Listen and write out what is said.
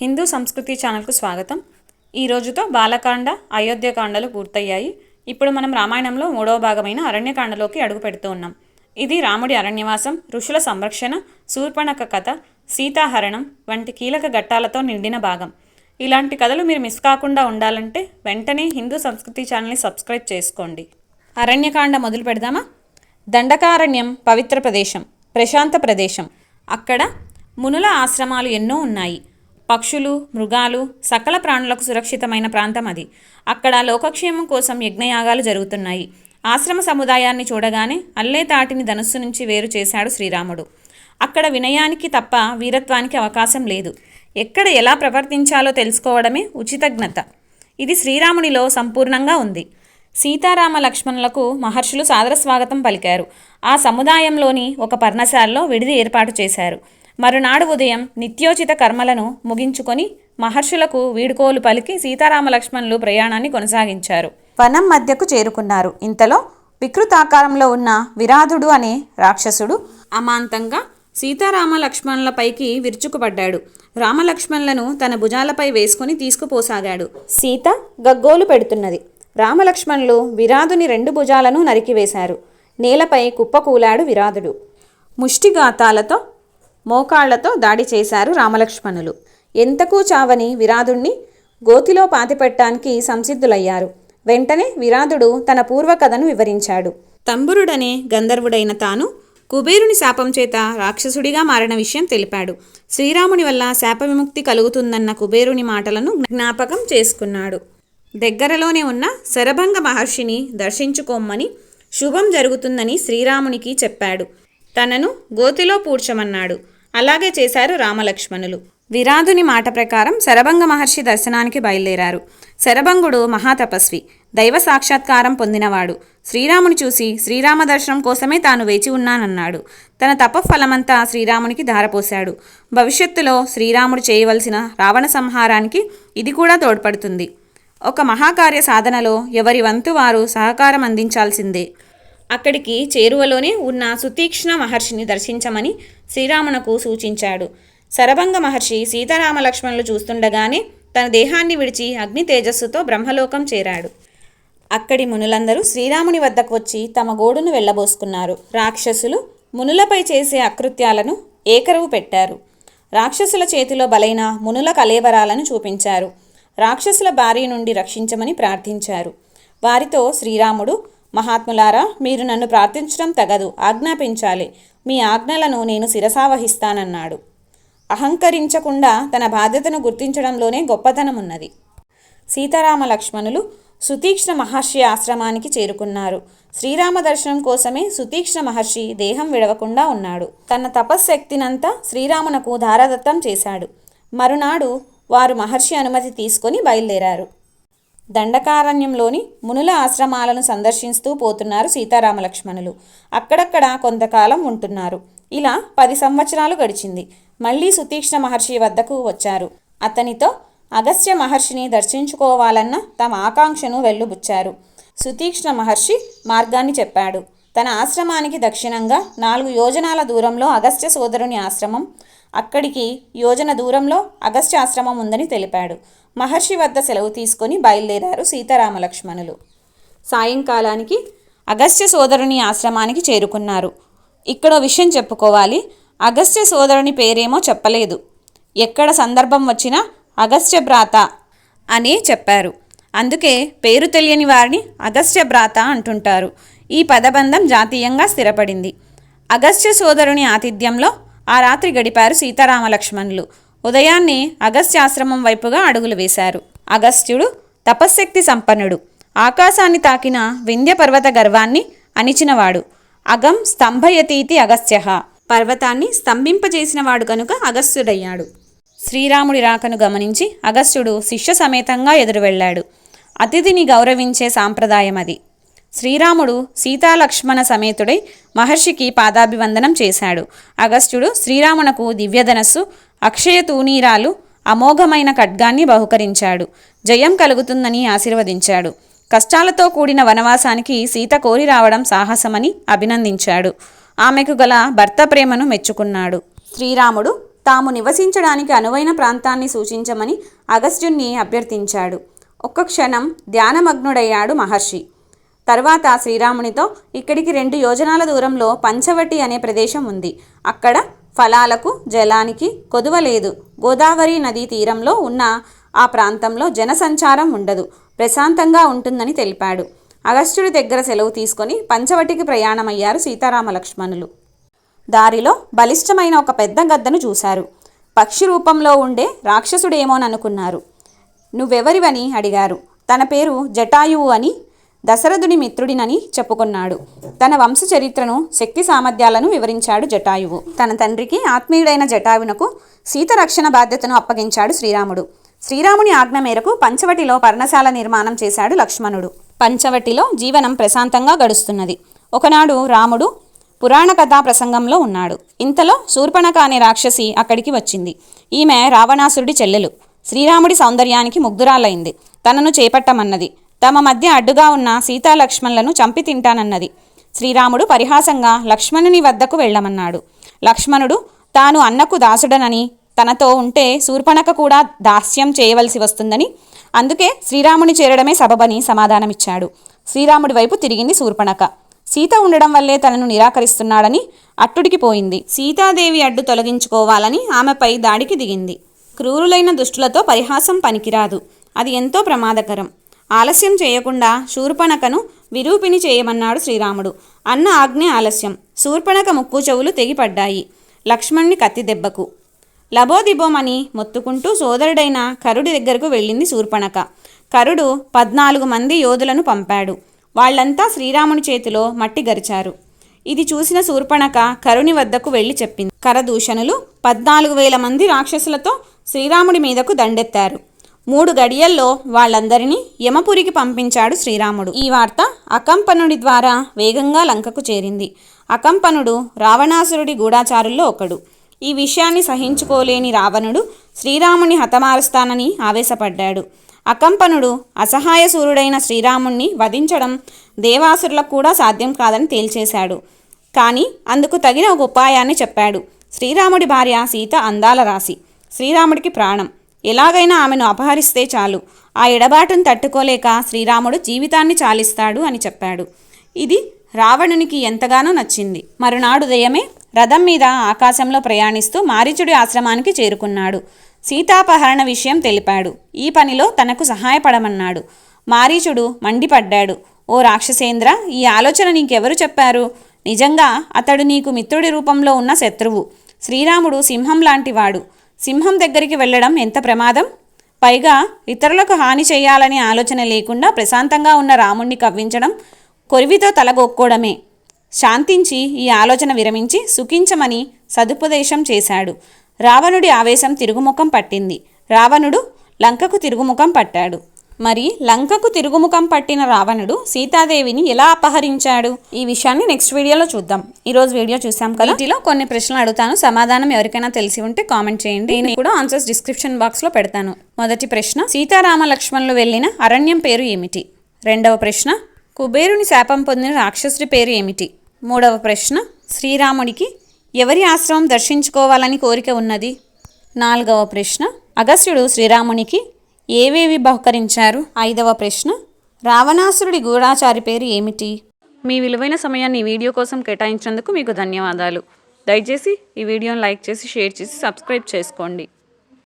హిందూ సంస్కృతి ఛానల్కు స్వాగతం. ఈ రోజుతో బాలకాండ అయోధ్యకాండలు పూర్తయ్యాయి. ఇప్పుడు మనం రామాయణంలో మూడవ భాగమైన అరణ్యకాండలోకి అడుగు పెడుతూ ఉన్నాం. ఇది రాముడి అరణ్యవాసం ఋషుల సంరక్షణ శూర్పణక కథ సీతాహరణం వంటి కీలక ఘట్టాలతో నిండిన భాగం. ఇలాంటి కథలు మీరు మిస్ కాకుండా ఉండాలంటే వెంటనే హిందూ సంస్కృతి ఛానల్ని సబ్స్క్రైబ్ చేసుకోండి. అరణ్యకాండ మొదలు పెడదామా? దండకారణ్యం పవిత్ర ప్రదేశం ప్రశాంత ప్రదేశం. అక్కడ మునుల ఆశ్రమాలు ఎన్నో ఉన్నాయి. పక్షులు మృగాలు సకల ప్రాణులకు సురక్షితమైన ప్రాంతం అది. అక్కడ లోకక్షేమం కోసం యజ్ఞయాగాలు జరుగుతున్నాయి. ఆశ్రమ సముదాయాన్ని చూడగానే అల్లే తాటిని ధనుస్సు నుంచి వేరు చేశాడు శ్రీరాముడు. అక్కడ వినయానికి తప్ప వీరత్వానికి అవకాశం లేదు. ఎక్కడ ఎలా ప్రవర్తించాలో తెలుసుకోవడమే ఉచితజ్ఞత. ఇది శ్రీరామునిలో సంపూర్ణంగా ఉంది. సీతారామ లక్ష్మణులకు మహర్షులు సాదర స్వాగతం పలికారు. ఆ సముదాయంలోని ఒక పర్ణశాలలో విడిది ఏర్పాటు చేశారు. మరునాడు ఉదయం నిత్యోచిత కర్మలను ముగించుకొని మహర్షులకు వీడుకోలు పలికి సీతారామ లక్ష్మణులు ప్రయాణాన్ని కొనసాగించారు. వనం మధ్యకు చేరుకున్నారు. ఇంతలో వికృతాకారంలో ఉన్న విరాధుడు అనే రాక్షసుడు అమాంతంగా సీతారామ లక్ష్మణులపైకి విరుచుకుపడ్డాడు. రామలక్ష్మణులను తన భుజాలపై వేసుకుని తీసుకుపోసాగాడు. సీత గగ్గోలు పెడుతున్నది. రామలక్ష్మణులు విరాధుని రెండు భుజాలను నరికివేశారు. నేలపై కుప్పకూలాడు విరాధుడు. ముష్టిఘాతాలతో మోకాళ్ళతో దాడి చేశారు రామలక్ష్మణులు. ఎంతకు చావని విరాధుణ్ణి? గోతిలో పాతిపెట్టడానికి సంసిద్ధులయ్యారు. వెంటనే విరాధుడు తన పూర్వకథను వివరించాడు. తంబురుడనే గంధర్వుడైన తాను కుబేరుని శాపం చేత రాక్షసుడిగా మారిన విషయం తెలిపాడు. శ్రీరాముని వల్ల శాప విముక్తి కలుగుతుందన్న కుబేరుని మాటలను జ్ఞాపకం చేసుకున్నాడు. దగ్గరలోనే ఉన్న శరభంగ మహర్షిని దర్శించుకోమ్మని శుభం జరుగుతుందని శ్రీరామునికి చెప్పాడు. తనను గోతిలో పూడ్చమన్నాడు. అలాగే చేశారు రామలక్ష్మణులు. విరాధుని మాట ప్రకారం శరభంగ మహర్షి దర్శనానికి బయలుదేరారు. శరభంగుడు మహాతపస్వి. దైవ సాక్షాత్కారం పొందినవాడు. శ్రీరాముని చూసి శ్రీరామ దర్శనం కోసమే తాను వేచి ఉన్నానన్నాడు. తన తపఫలమంతా శ్రీరామునికి ధారపోశాడు. భవిష్యత్తులో శ్రీరాముడు చేయవలసిన రావణ సంహారానికి ఇది కూడా తోడ్పడుతుంది. ఒక మహాకార్య సాధనలో ఎవరి వంతు వారు సహకారం అందించాల్సిందే. అక్కడికి చేరువలోనే ఉన్న సుతీక్ష్ణ మహర్షిని దర్శించమని శ్రీరామునకు సూచించాడు. శరభంగ మహర్షి సీతారామ లక్ష్మణులు చూస్తుండగానే తన దేహాన్ని విడిచి అగ్ని తేజస్సుతో బ్రహ్మలోకం చేరాడు. అక్కడి మునులందరూ శ్రీరాముని వద్దకు వచ్చి తమ గోడును వెళ్ళబోసుకున్నారు. రాక్షసులు మునులపై చేసే అకృత్యాలను ఏకరువు పెట్టారు. రాక్షసుల చేతిలో బలైన మునుల కలేబరాలను చూపించారు. రాక్షసుల భార్య నుండి రక్షించమని ప్రార్థించారు. వారితో శ్రీరాముడు మహాత్ములారా మీరు నన్ను ప్రార్థించడం తగదు. ఆజ్ఞాపించాలి. మీ ఆజ్ఞలను నేను శిరసావహిస్తానన్నాడు. అహంకరించకుండా తన బాధ్యతను గుర్తించడంలోనే గొప్పతనం ఉన్నది. సీతారామ లక్ష్మణులు సుతీక్ష్ణ మహర్షి ఆశ్రమానికి చేరుకున్నారు. శ్రీరామ దర్శనం కోసమే సుతీక్ష్ణ మహర్షి దేహం విడవకుండా ఉన్నాడు. తన తపశ్శక్తినంతా శ్రీరామునకు ధారాదత్తం చేశాడు. మరునాడు వారు మహర్షి అనుమతి తీసుకొని బయలుదేరారు. దండకారణ్యంలోని మునుల ఆశ్రమాలను సందర్శిస్తూ పోతున్నారు సీతారామ లక్ష్మణులు అక్కడక్కడ కొంతకాలం ఉంటున్నారు. ఇలా పది సంవత్సరాలు గడిచింది. మళ్ళీ సుతీక్ష్ణ మహర్షి వద్దకు వచ్చారు. అతనితో అగస్త్య మహర్షిని దర్శించుకోవాలన్న తమ ఆకాంక్షను వెళ్ళుబుచ్చారు సుతీక్ష్ణ మహర్షి మార్గాన్ని చెప్పాడు. తన ఆశ్రమానికి దక్షిణంగా నాలుగు యోజనాల దూరంలో అగస్త్య సోదరుని ఆశ్రమం అక్కడికి యోజన దూరంలో అగస్త్య ఆశ్రమం ఉందని తెలిపాడు. మహర్షి వద్ద సెలవు తీసుకొని బయలుదేరారు సీతారామలక్ష్మణులు. సాయంకాలానికి అగస్త్య సోదరుని ఆశ్రమానికి చేరుకున్నారు. ఇక్కడ విషయం చెప్పుకోవాలి. అగస్త్య సోదరుని పేరేమో చెప్పలేదు. ఎక్కడ సందర్భం వచ్చినా అగస్త్య భ్రాత అని చెప్పారు. అందుకే పేరు తెలియని వారిని అగస్త్య భ్రాత అంటుంటారు. ఈ పదబంధం జాతీయంగా స్థిరపడింది. అగస్త్య సోదరుని ఆతిథ్యంలో ఆ రాత్రి గడిపారు సీతారామలక్ష్మణులు. ఉదయాన్నే అగస్త్యాశ్రమం వైపుగా అడుగులు వేశారు. అగస్త్యుడు తపశ్శక్తి సంపన్నుడు. ఆకాశాన్ని తాకిన వింధ్య పర్వత గర్వాన్ని అణిచినవాడు. అగం స్తంభయతీతి అగస్త్య. పర్వతాన్ని స్తంభింపజేసినవాడు కనుక అగస్త్యుడయ్యాడు. శ్రీరాముడి రాకను గమనించి అగస్త్యుడు శిష్య సమేతంగా ఎదురు వెళ్ళాడు అతిథిని గౌరవించే సాంప్రదాయం అది. శ్రీరాముడు సీతాలక్ష్మణ సమేతుడై మహర్షికి పాదాభివందనం చేశాడు. అగస్త్యుడు శ్రీరామునకు దివ్యధనస్సు అక్షయ తూనీరాలు అమోఘమైన ఖడ్గాన్ని బహుకరించాడు. జయం కలుగుతుందని ఆశీర్వదించాడు. కష్టాలతో కూడిన వనవాసానికి సీత కోరి రావడం సాహసమని అభినందించాడు. ఆమెకు గల భర్త ప్రేమను మెచ్చుకున్నాడు. శ్రీరాముడు తాము నివసించడానికి అనువైన ప్రాంతాన్ని సూచించమని అగస్త్యుణ్ణి అభ్యర్థించాడు. ఒక్క క్షణం ధ్యానమగ్నుడయ్యాడు మహర్షి. తర్వాత శ్రీరామునితో ఇక్కడికి రెండు యోజనాల దూరంలో పంచవటి అనే ప్రదేశం ఉంది. అక్కడ ఫలాలకు జలానికి కొదువ లేదు గోదావరి నదీ తీరంలో ఉన్న ఆ ప్రాంతంలో జనసంచారం ఉండదు. ప్రశాంతంగా ఉంటుందని తెలిపాడు. అగస్త్యుడి దగ్గర సెలవు తీసుకొని పంచవటికి ప్రయాణమయ్యారు సీతారామ లక్ష్మణులు దారిలో బలిష్టమైన ఒక పెద్ద గద్దను చూశారు. పక్షి రూపంలో ఉండే రాక్షసుడేమోననుకున్నారు. నువ్వెవరివని? అడిగారు. తన పేరు జటాయువు అని దశరథుని మిత్రుడినని చెప్పుకున్నాడు. తన వంశ చరిత్రను శక్తి సామర్థ్యాలను వివరించాడు జటాయువు. తన తండ్రికి ఆత్మీయుడైన జటాయువునకు సీత రక్షణ బాధ్యతను అప్పగించాడు శ్రీరాముడు. శ్రీరాముని ఆజ్ఞ మేరకు పంచవటిలో పర్ణశాల నిర్మాణం చేశాడు లక్ష్మణుడు. పంచవటిలో జీవనం ప్రశాంతంగా గడుస్తున్నది. ఒకనాడు రాముడు పురాణ కథా ప్రసంగంలో ఉన్నాడు. ఇంతలో శూర్పణక అనే రాక్షసి అక్కడికి వచ్చింది. ఈమె రావణాసురుడి చెల్లెలు. శ్రీరాముడి సౌందర్యానికి ముగ్ధురాలైంది. తనను చేపట్టమన్నది. తమ మధ్య అడ్డుగా ఉన్న సీతాలక్ష్మణులను చంపి తింటానన్నది. శ్రీరాముడు పరిహాసంగా లక్ష్మణుని వద్దకు వెళ్ళమన్నాడు. లక్ష్మణుడు తాను అన్నకు దాసుడనని తనతో ఉంటే శూర్పణక కూడా దాస్యం చేయవలసి వస్తుందని. అందుకే శ్రీరాముని చేరడమే సబబని సమాధానమిచ్చాడు. శ్రీరాముడి వైపు తిరిగింది శూర్పణక. సీత ఉండడం వల్లే తనను నిరాకరిస్తున్నాడని అట్టుడికి పోయింది. సీతాదేవి అడ్డు తొలగించుకోవాలని ఆమెపై దాడికి దిగింది. క్రూరులైన దుష్టులతో పరిహాసం పనికిరాదు. అది ఎంతో ప్రమాదకరం. ఆలస్యం చేయకుండా శూర్పణకను విరూపిణి చేయమన్నాడు శ్రీరాముడు. అన్న ఆజ్ఞ ఆలస్యం. శూర్పణక ముక్కు చెవులు తెగిపడ్డాయి. లక్ష్మణ్ణి కత్తి దెబ్బకు. లబోదిబోమని మొత్తుకుంటూ సోదరుడైన కరుడి దగ్గరకు వెళ్ళింది శూర్పణక. కరుడు పద్నాలుగు మంది యోధులను పంపాడు. వాళ్ళంతా శ్రీరాముని చేతిలో మట్టి గరిచారు. ఇది చూసిన శూర్పణక కరుని వద్దకు వెళ్ళి చెప్పింది. కరదూషణులు పద్నాలుగు వేల మంది రాక్షసులతో శ్రీరాముడి మీదకు దండెత్తారు. మూడు గడియల్లో వాళ్ళందరినీ యమపురికి పంపించాడు శ్రీరాముడు. ఈ వార్త అకంపనుడి ద్వారా వేగంగా లంకకు చేరింది. అకంపనుడు రావణాసురుడి గూఢాచారుల్లో ఒకడు. ఈ విషయాన్ని సహించుకోలేని రావణుడు శ్రీరాముని హతమారుస్తానని ఆవేశపడ్డాడు. అకంపనుడు అసహాయ సూరుడైన శ్రీరాముణ్ణి వధించడం దేవాసురులకు కూడా సాధ్యం కాదని తేల్చేశాడు. కానీ అందుకు తగిన ఒక ఉపాయాన్ని చెప్పాడు. శ్రీరాముడి భార్య సీత అందాల రాశి. శ్రీరాముడికి ప్రాణం. ఎలాగైనా ఆమెను అపహరిస్తే చాలు. ఆ ఎడబాటును తట్టుకోలేక శ్రీరాముడు జీవితాన్ని చాలిస్తాడు అని చెప్పాడు. ఇది రావణునికి ఎంతగానో నచ్చింది. మరునాడు ఉదయమే రథం మీద ఆకాశంలో ప్రయాణిస్తూ మారీచుడి ఆశ్రమానికి చేరుకున్నాడు. సీతాపహరణ విషయం తెలిపాడు. ఈ పనిలో తనకు సహాయపడమన్నాడు. మారీచుడు మండిపడ్డాడు. ఓ రాక్షసేంద్ర ఈ ఆలోచన నీకెవరు చెప్పారు? నిజంగా అతడు నీకు మిత్రుడి రూపంలో ఉన్న శత్రువు. శ్రీరాముడు సింహం లాంటివాడు. సింహం దగ్గరికి వెళ్ళడం ఎంత ప్రమాదం? పైగా ఇతరులకు హాని చేయాలనే ఆలోచన లేకుండా ప్రశాంతంగా ఉన్న రాముణ్ణి కవ్వించడం కొరివితో తలగొక్కోవడమే. శాంతించి ఈ ఆలోచన విరమించి సుఖించమని సదుపదేశం చేశాడు. రావణుడి ఆవేశం తిరుగుముఖం పట్టింది. రావణుడు లంకకు తిరుగుముఖం పట్టాడు. మరి లంకకు తిరుగుముఖం పట్టిన రావణుడు సీతాదేవిని ఎలా అపహరించాడు? ఈ విషయాన్ని నెక్స్ట్ వీడియోలో చూద్దాం. ఈ రోజు వీడియో చూసాం కదా? వీటిలో కొన్ని ప్రశ్నలు అడుగుతాను. సమాధానం ఎవరికైనా తెలిసి ఉంటే కామెంట్ చేయండి. నేను కూడా ఆన్సర్స్ డిస్క్రిప్షన్ బాక్స్లో పెడతాను. మొదటి ప్రశ్న సీతారామ లక్ష్మణులు వెళ్ళిన అరణ్యం పేరు ఏమిటి? రెండవ ప్రశ్న కుబేరుని శాపం పొందిన రాక్షసుడి పేరు ఏమిటి? మూడవ ప్రశ్న శ్రీరాముడికి ఎవరి ఆశ్రమం దర్శించుకోవాలని కోరిక ఉన్నది? నాలుగవ ప్రశ్న అగస్త్యుడు శ్రీరామునికి ఏవేవి బహుకరించారు? ఐదవ ప్రశ్న రావణాసురుడి గూఢాచారి పేరు ఏమిటి? మీ విలువైన సమయాన్ని ఈ వీడియో కోసం కేటాయించినందుకు మీకు ధన్యవాదాలు. దయచేసి ఈ వీడియోను లైక్ చేసి షేర్ చేసి సబ్స్క్రైబ్ చేసుకోండి.